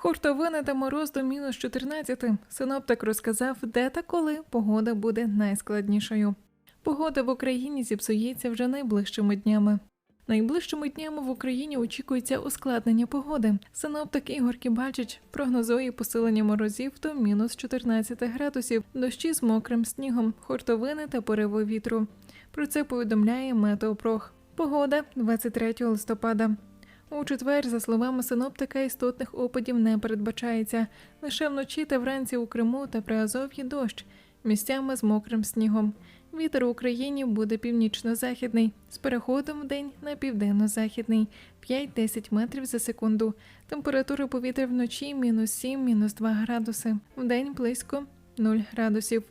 Хуртовини та мороз до мінус 14. Синоптик розказав, де та коли погода буде найскладнішою. Погода в Україні зіпсується вже найближчими днями. Найближчими днями в Україні очікується ускладнення погоди. Синоптик Ігор Кібальчич прогнозує посилення морозів до мінус 14 градусів, дощі з мокрим снігом, хуртовини та пориви вітру. Про це повідомляє Метеопрох. Погода 23 листопада. У четвер, за словами синоптика, істотних опадів не передбачається. Лише вночі та вранці у Криму та Приазов'ї дощ, місцями з мокрим снігом. Вітер у Україні буде північно-західний, з переходом в день на південно-західний 5-10 метрів за секунду. Температура повітря вночі мінус 7, мінус 2 градуси, вдень близько 0 градусів.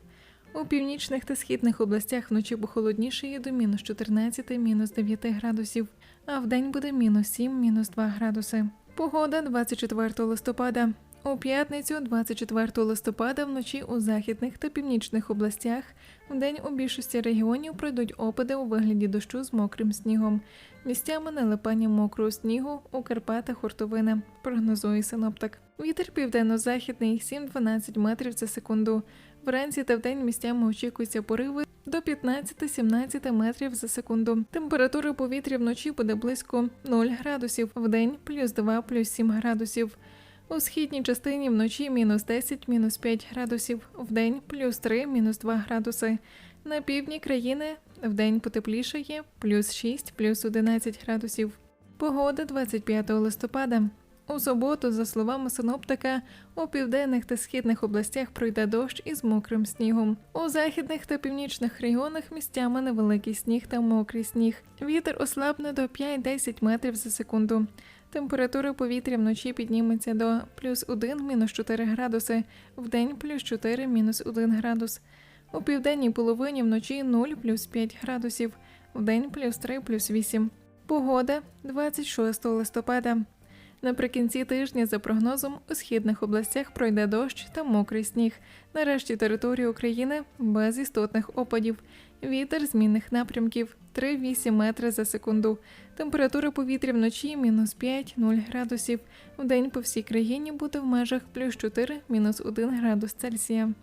У північних та східних областях вночі похолодніше до мінус 14, мінус 9 градусів, а вдень буде мінус 7, мінус 2 градуси. Погода 24 листопада. У п'ятницю, 24 листопада, вночі у західних та північних областях, вдень у більшості регіонів пройдуть опади у вигляді дощу з мокрим снігом. Місцями налипання мокрого снігу у Карпатах хуртовина, прогнозує синоптик. Вітер південно-західний 7-12 метрів за секунду. Вранці та вдень місцями очікуються пориви до 15-17 метрів за секунду. Температура повітря вночі буде близько 0 градусів, вдень плюс 2, плюс 7 градусів. У східній частині вночі мінус 10, мінус 5 градусів, вдень плюс 3, мінус 2 градуси. На півдні країни вдень потеплішає плюс 6, плюс 11 градусів. Погода 25 листопада. У суботу, за словами синоптика, у південних та східних областях пройде дощ із мокрим снігом. У західних та північних регіонах місцями невеликий сніг та мокрий сніг. Вітер ослабне до 5-10 метрів за секунду. Температура повітря вночі підніметься до плюс 1, мінус 4 градуси, вдень плюс 4, мінус 1 градус. У південній половині вночі 0, плюс 5 градусів, вдень плюс 3, плюс 8. Погода 26 листопада. Наприкінці тижня, за прогнозом, у східних областях пройде дощ та мокрий сніг. Нарешті території України без істотних опадів. Вітер змінних напрямків 3-8 метри за секунду. Температура повітря вночі мінус 5-0 градусів. Вдень по всій країні буде в межах плюс 4 мінус 1 градус Цельсія.